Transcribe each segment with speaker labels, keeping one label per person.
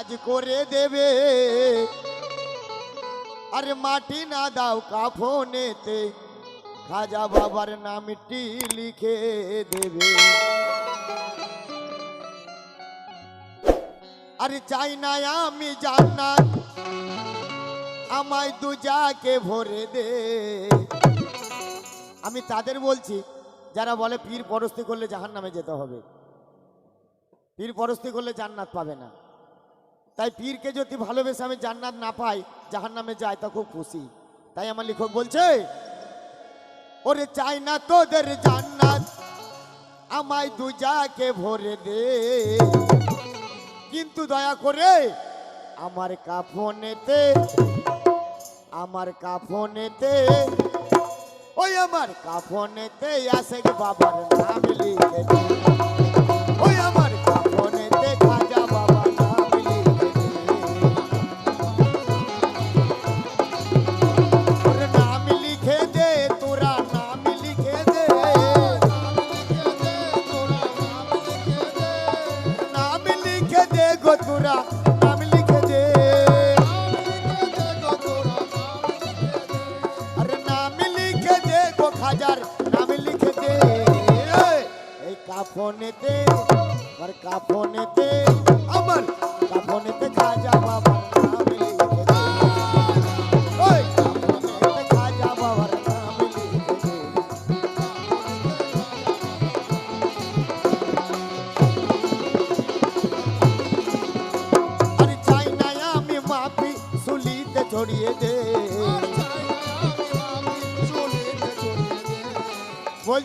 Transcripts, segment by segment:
Speaker 1: আজ করে দেবে। আরে মাটি না দাও কাফনেতে, খাজা বাবার নামটি লিখে দেবে। আরে চাই না আমি জান্নাত, আমায় দুজাকে ভরে দে। আমি তাদের বলছি, যারা বলে পীর পরস্তি করলে জাহান নামে যেতে হবে, পীর পরস্তি করলে জান্নাত পাবে না। তাই পীরকে যদি ভালোবেসে আমি জান্নাত না পাই জাহান নামে যাই তা খুব খুশি। তাই আমার লেখক বলছে, ওরে চাই না তোদের জান্নাত, আমায় দুজাকে ভরে দে। কিন্তু দয়া করে আমার কাফনেতে আমার কাফনেতে, ওই আমার কাফনেতে আসে বাবার নাম লিখে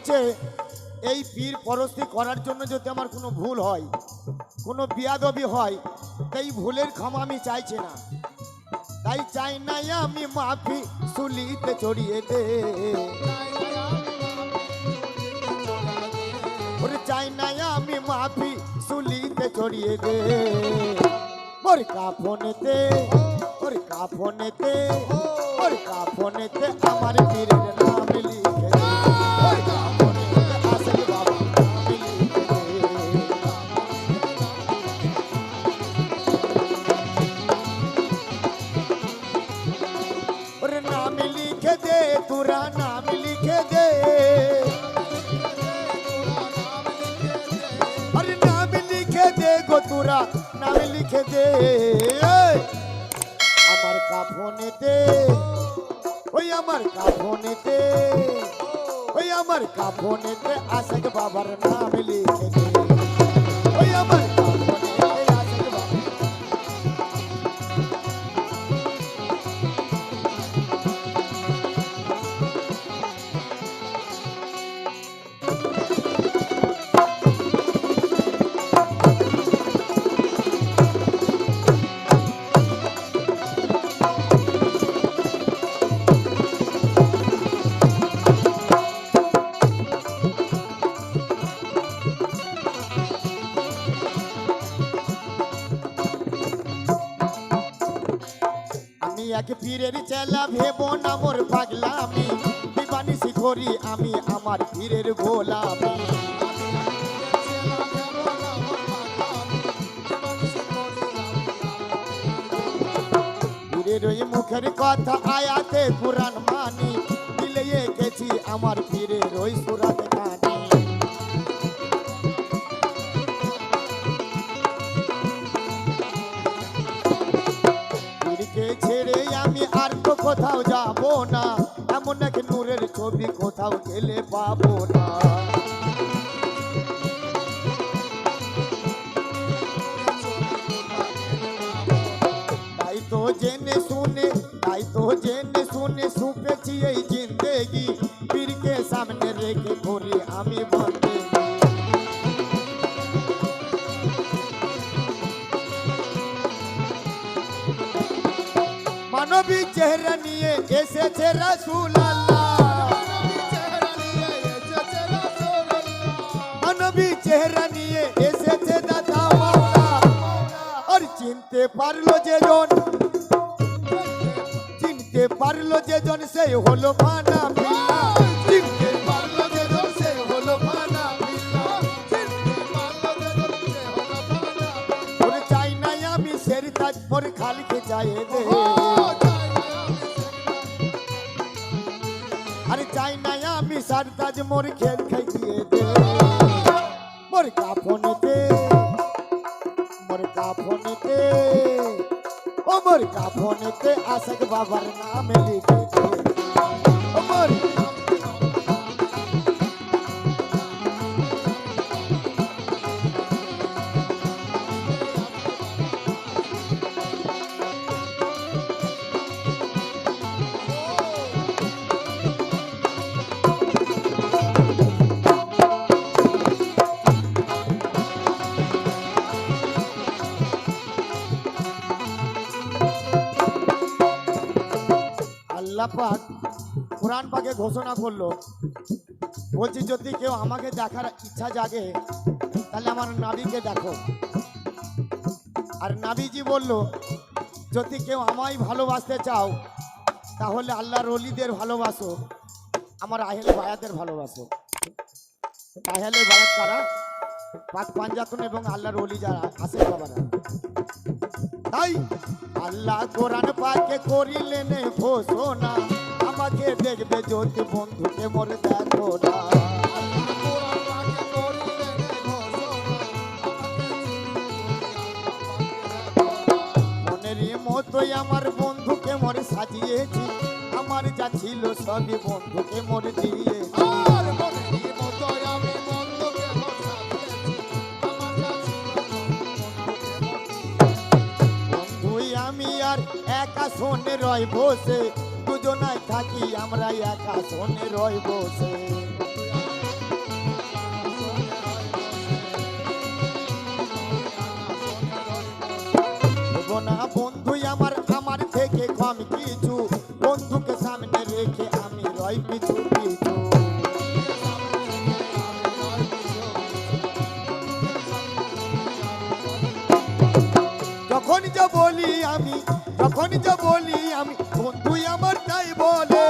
Speaker 1: বলছে এই পীর পরস্তি করার জন্য যদি আমার কোনো ভুল হয়, কোনো বিয়াদবি হয় তাই ভুলের ক্ষমা আমি চাইছি না। তাই চাই না আমি মাফি সুলিতে ছড়িয়ে দে। চাই না আমি মাফি সুলিতে ছড়িয়ে দে। ওর কাফনেতে ওর কাফনেতে ওর কাফনেতে আমার পীরের নাম। ওরে নাম লিখে দে তোরা নাম লিখে দে আরে নাম লিখে দে গো তোরা নাম লিখে দে এই, আমার কাফনেতে ওই আমার কাফনেতে ওই আমার কাফনেতে আশেক বাবার নাম লিখে দে ওই আমার এক পীরের চেলা, ভেব না মোর পাগলামি। দিবানি শিখরি আমি আমার পীরের গোলামি। পীরের ওই মুখের কথা আয়াতে পুরাণ মানি। দিলে গেছি আমার পীরের ছবি কোথাও গেলে পাবো না তাই তো জেনে শুনে তাই তো জেনে শুনে সুপেছি এই জিন্দেগি পীরকে সামনে রেখে করি আমি বন্দেগি মানবী চেহারা নিয়ে মানবী চেহারা নিয়ে এসেছে দাদা মাওলা। আর চিনতে পারল যে জন চিনতে পারল যে জন সেই হলো মানা বিল্লা চিনতে পারল যে জন সেই হলো মানা বিল্লা ওরে চাই নাই আমি শের কাজ মোর খালকে যায় দে আরে চাই না আমি সার কাজ মোর খেল খাইয়ে মোর কাফনেতে মোর কাফনেতে ও মোর কাফনেতে আশাক বাবার নাম লিখে আল্লাহ পাক কোরআন পাকে ঘোষণা করল। বলছি, যদি কেউ আমাকে দেখার ইচ্ছা জাগে, তাহলে আমার নাবিকে দেখো। আর নাবিজি বলল, যদি কেউ আমায় ভালোবাসতে চাও, তাহলে আল্লাহর অলিদের ভালোবাসো, আমার আহেলে বায়াতের ভালোবাসো। আহেলে বায়াত কারা? পাক পাঞ্জাতন এবং আল্লাহর অলি যারা আসে বাবারা তাই আল্লাহ কোরআন পাকে করিলেন ঘোষণা। আমাকে দেখবে যদি বন্ধুকে মরে দেখো না। মনের মতোই আমার বন্ধুকে মরে সাজিয়েছি। আমার যা ছিল সবই বন্ধুকে মরে দিয়েছি। শোনে রয় বসে দুজনায় থাকি আমরা একা শোনে রয় বসে। না বন্ধুই আমার আমার থেকে কম কিছু, বন্ধুকে সামনে রেখে আমি রয় পিছু পিছু যখন যা বলি আমি যখন যা বলি আমি বন্ধুই আমার তাই বলে।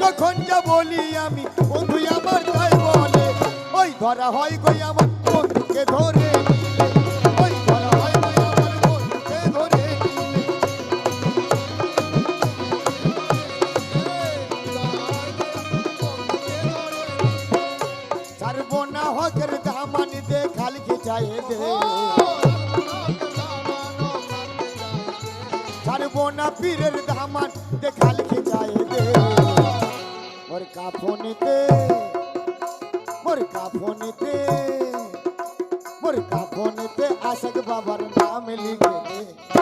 Speaker 1: যখন যা বলি আমি বন্ধুই আমার তাই বলে। ওই ধরা হয় গই আমার বন্ধুকে ধরে ওই ধরা হয় গই আমার বন্ধুকে ধরে ছাড়বো না হকের দামান দে দে। ছাড়বো না পীরের দামান দে খালকে যায় দে মোর কাফনিতে মোর কাফনিতে মোর কাফনিতে আশক বাবার নাম লিখে দে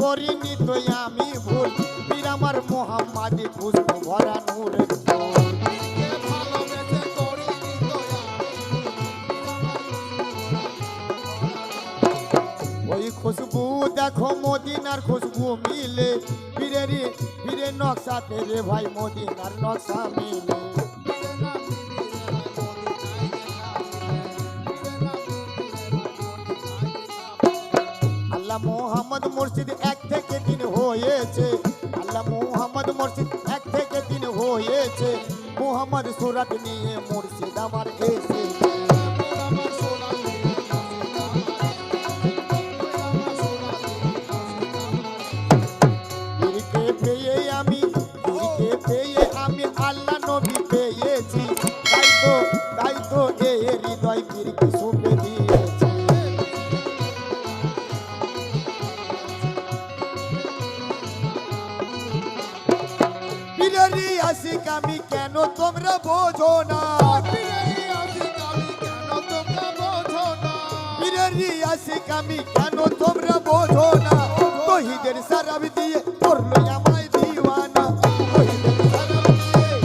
Speaker 1: করিনি তো আমি ভুল। পীর আমার মোহাম্মদ পুষ্প ভরা ফুল। ওই খুশবু দেখো মদিনার খুশবু মিলে। পীরের পীরের নকশাতে রে ভাই মদিনার নকশা মিলে। মোহাম্মদ মুর্শিদ এক থেকে দিন হয়েছে। আল্লাহ মোহাম্মদ মুর্শিদ এক থেকে দিন হয়েছে। মোহাম্মদ সুরাত নিয়ে মুর্শিদ আমার এসেছে। পীরেরই আশিক আমি কেন তোমরা বোঝো না পীরের পীরেরই আশিক আমি কেন তোমরা বোঝো না তহিদের সারাব দিয়ে করল আমায় দিওয়ানা তহিদের সারাব দিয়ে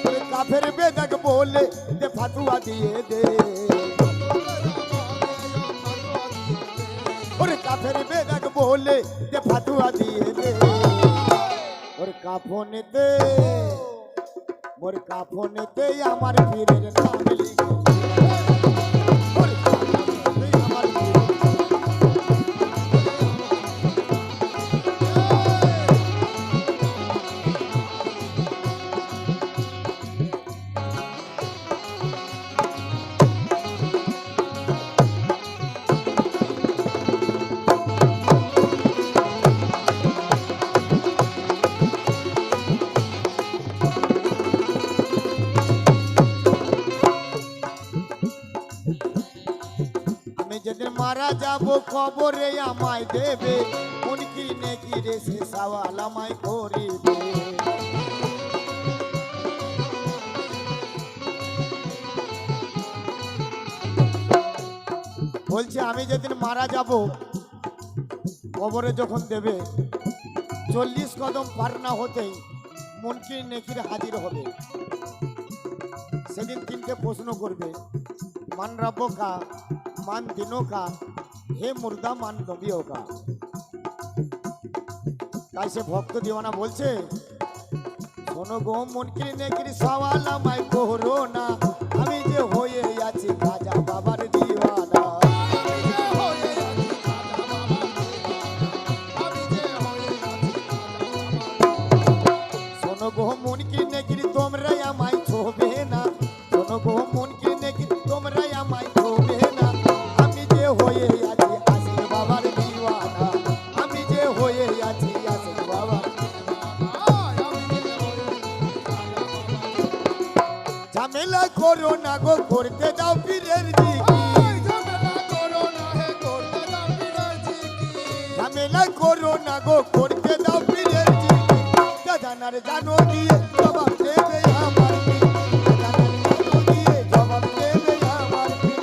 Speaker 1: ওরে কাফের বেদাক বলে দে ফাতুয়া দিয়ে দে ওরে কাফের বেদাক বলে দে ফাতুয়া দিয়ে দে ওর কাফনেতে মোর কাফনেতে আমার পীরের নাম লিখে যেদিন মারা যাব, কবরে আমায় দেবে। উনকি নেকি রে সে সওয়াল আমায় করিবে বলছে, আমি যেদিন মারা যাব, কবরে যখন দেবে, চল্লিশ কদম পার না হতেই মনকির নেকির হাজির হবে। সেদিন তিনটে প্রশ্ন করবে। মান রব্বো কা মান দিনों का হে মুর্দা মান নবীও কা তাই সে ভক্ত দিওয়ানা বলছে শোনো গো মনকির নেকির সওয়াল আমায় করো না আমি যে হয়ে আছি খাজা বাবার দিওয়ানা ঝামেলা করো না গো, করতে দাও পীরের দিকে জানার জানো দিয়ে জবাব দেবে আমার কি? জানার জানো দিয়ে জবাব দেবে আমার কি?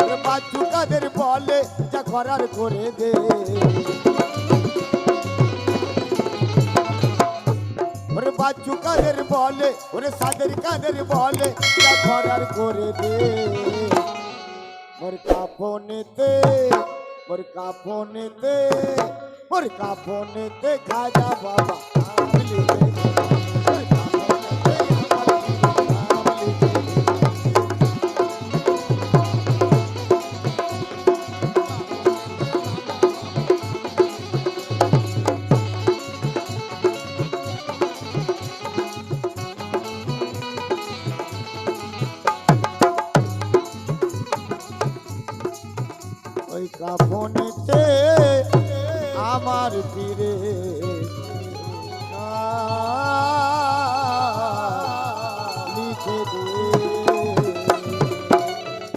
Speaker 1: ওরে বাচ্চু কাদের বলে যা করার করে দে বাচ্চু কাদের বলে, ওরে সাদের কাদের বলে করার করে দে। মোর কাপনেতে মোর কাপনেতে মোর কাপনেতে খাজা বাবা